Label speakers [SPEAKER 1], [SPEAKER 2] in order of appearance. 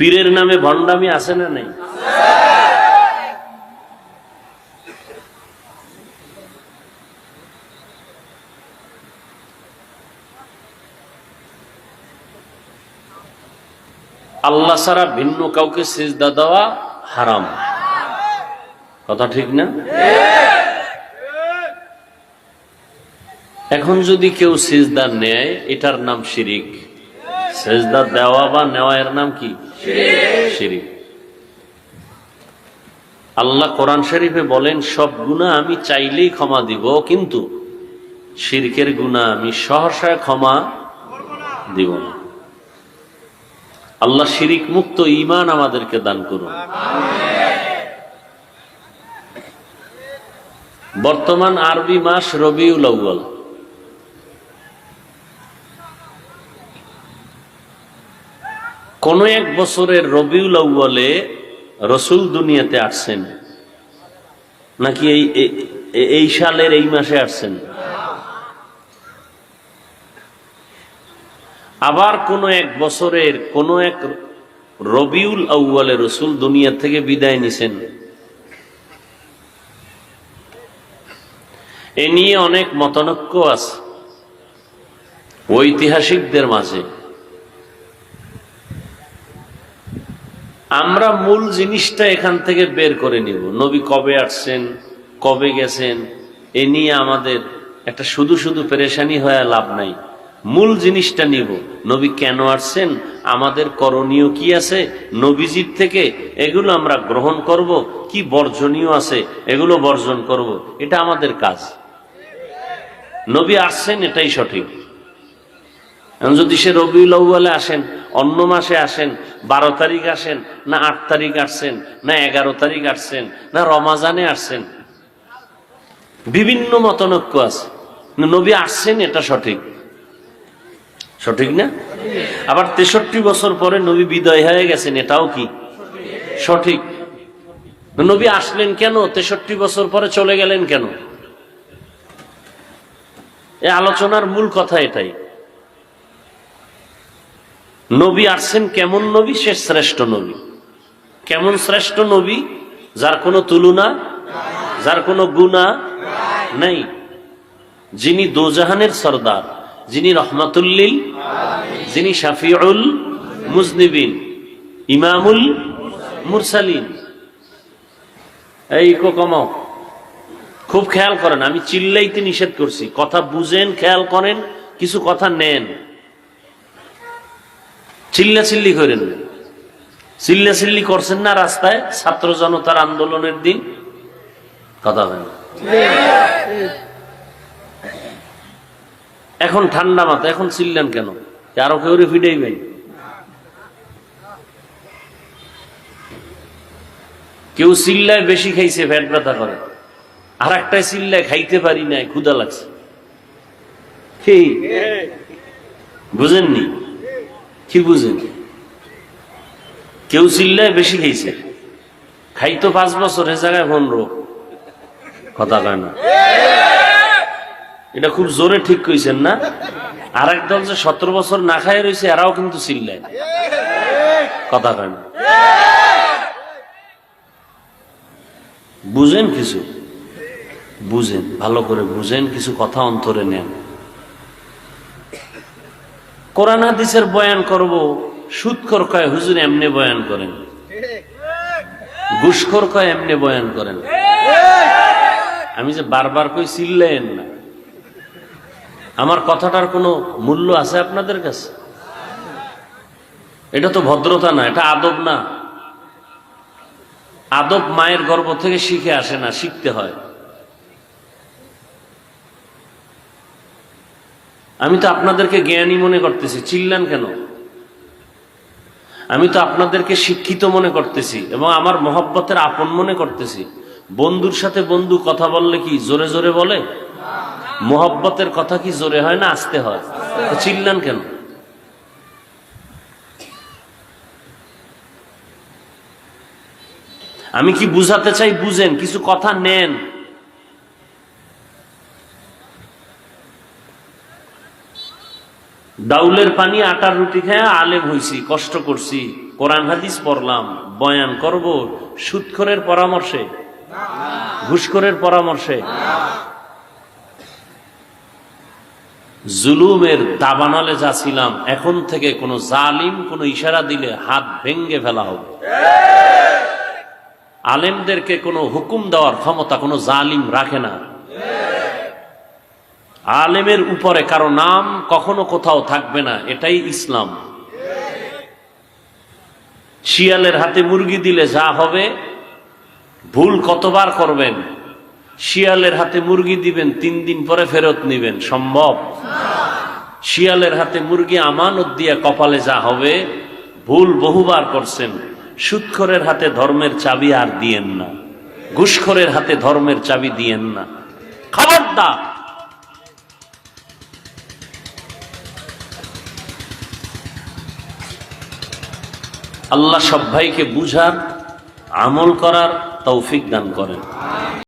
[SPEAKER 1] পীরের নামে ভণ্ডামি আছে না নেই? আল্লাহ ছাড়া ভিন্ন কাউকে সেজদা দেওয়া হারাম। কথা ঠিক না? এখন যদি কেউ সেজদা নেয়, এটার নাম শিরিক। সেজদা দেওয়া বা নেওয়া এর নাম কি? শিরিক। আল্লাহ কোরআন শরীফে বলেন সব গুণা আমি চাইলেই ক্ষমা দিব কিন্তু শিরকের গুণা আমি সহসায় ক্ষমা দিব না। আল্লাহ শিরিক মুক্ত ইমান আমাদেরকে দান করুন। বর্তমান আরবি মাস রবিউল আউ্য়াল। কোন এক বছরের রবিউল আউ্বালে রসুল দুনিয়াতে আসছেন? নাকি এই এই সালের এই মাসে আসছেন? আবার কোন এক বছরের কোন এক রবিউল আউ্বালে রসুল দুনিয়া থেকে বিদায় নিছেন? এ নিয়ে অনেক মতানক্য আছে ঐতিহাসিকদের মাঝে। আমরা মূল জিনিসটা এখান থেকে বের করে নিব। নবী কবে আসছেন, কবে গেছেন, এ নিয়ে আমাদের একটা শুধু শুধু পেরেশানি হয়ে লাভ নাই। মূল জিনিসটা নিব। নবী কেন আসছেন, আমাদের করণীয় কি আছে, নবীজির থেকে এগুলো আমরা গ্রহণ করব, কি বর্জনীয় আছে, এগুলো বর্জন করব, এটা আমাদের কাজ। নবী আসছেন, এটাই সঠিক। যদি সে রবিউল আসেন অন্য মাসে আসেন, বারো তারিখ আসেন, না আট তারিখ আসছেন, না এগারো তারিখ আসছেন, না রমাজানে আসছেন। বিভিন্ন মতনৈক্য আছে। নবী আসছেন, এটা সঠিক। সঠিক না? আবার তেষট্টি বছর পরে নবী বিদয় হয়ে গেছেন, এটাও কি? সঠিক। নবী আসলেন কেন? তেষট্টি বছর পরে চলে গেলেন কেন? এ আলোচনার মূল কথা এটাই। নবী আসছেন কেমন নবী? সে শ্রেষ্ঠ নবী। কেমন শ্রেষ্ঠ নবী? যার কোনো তুলনা, যার কোনো গুণা নেই। যিনি দোজাহানের সর্দার, যিনি রহমাতুল্লিল, যিনি শাফিউল মুজনিবিন, ইমামুল মুরসালিন। এই কমাও খুব খেয়াল করেন, আমি চিল্লাইতে নিষেধ করছি। কথা বুঝেন, খেয়াল করেন, কিছু কথা নেন। চিল্লা চিল্লি করেন। চিল্লা চিল্লি করছেন না রাস্তায় ছাত্র জনতার আন্দোলনের দিন। কথা হয়। এখন ঠান্ডা মাথা এখন চিল্লেন কেন? আরও কেউ ফিডাইবেন কেউ চিল্লায় বেশি খাইছে ফ্যাট ব্যথা করে। আর একটা চিল্লায় খাইতে পারি নাই ক্ষুদা লাগছে। বুঝেননি? কি বুঝেন? কেউ চিল্লায় বেশি খাইছে। খাইতো পাঁচ বছর, এ জায়গায় পনেরো। কথা কয় না? এটা খুব জোরে ঠিক কইছেন না? আর একদল যে সতেরো বছর না খায় রয়েছে এরাও কিন্তু চিল্লায়। কথা কয় না? বুঝেন কিছু? বুঝেন, ভালো করে বুঝেন, কিছু কথা অন্তরে নেন। কোরআন হাদিসের বয়ান করব সুৎকর কয়, হুজুর এমনি বয়ান করেন। ঘুষখোর কয়, এমনি বয়ান করেন। আমি যে বারবার কই, চিল্লেন না। আমার কথাটার কোনো মূল্য আছে আপনাদের কাছে? এটা তো ভদ্রতা না, এটা আদব না। আদব মায়ের গর্ভ থেকে শিখে আসে না, শিখতে হয়। আমি তো আপনাদেরকে জ্ঞানী মনে করতেছি, চিল্লান কেন? আমি তো আপনাদেরকে শিক্ষিত মনে করতেছি এবং আমার মহব্বতের আপন মনে করতেছি। বন্ধুর সাথে বন্ধু কথা বললে কি জোরে জোরে বলে? মহব্বতের কথা কি জোরে হয় না আসতে হয়? চিল্লান কেন? আমি কি বুঝাতে চাই? বুঝেন, কিছু কথা নেন। ডাউলের পানি আটার রুটি খেয়ে আলেম হইছি, কষ্ট করছি। কোরআন, হাদিস পড়লাম, বয়ান করব, সুৎখরের পরামর্শে, ঘুষখোরের পরামর্শে। জুলুমের দাবানলে যাচ্ছিলাম এখন থেকে কোনো জালিম, কোনো ইশারা দিলে হাত ভেঙ্গে ফেলা হবে। আলেমদেরকে কোনো হুকুম দেওয়ার ক্ষমতা কোনো জালিম রাখে না। আলেমের উপরে, কারও নাম কখনো কোথাও থাকবে না, এটাই ইসলাম। শিয়ালের হাতে মুরগি দিলে যা হবে, ভুল কতবার করবেন? শিয়ালের হাতে মুরগি দিবেন, তিন দিন পরে ফেরত নিবেন, সম্ভব? শিয়ালের হাতে মুরগি আমানত দিয়ে কপালে যা হবে, ভুল বহুবার করছেন। সুৎখরের হাতে ধর্মের চাবি আর দিয়েন না। ঘুষখরের হাতে ধর্মের চাবি দিয়েন না। খবরদার! আল্লাহ সব ভাইকে বুঝার আমল করার তৌফিক দান করেন।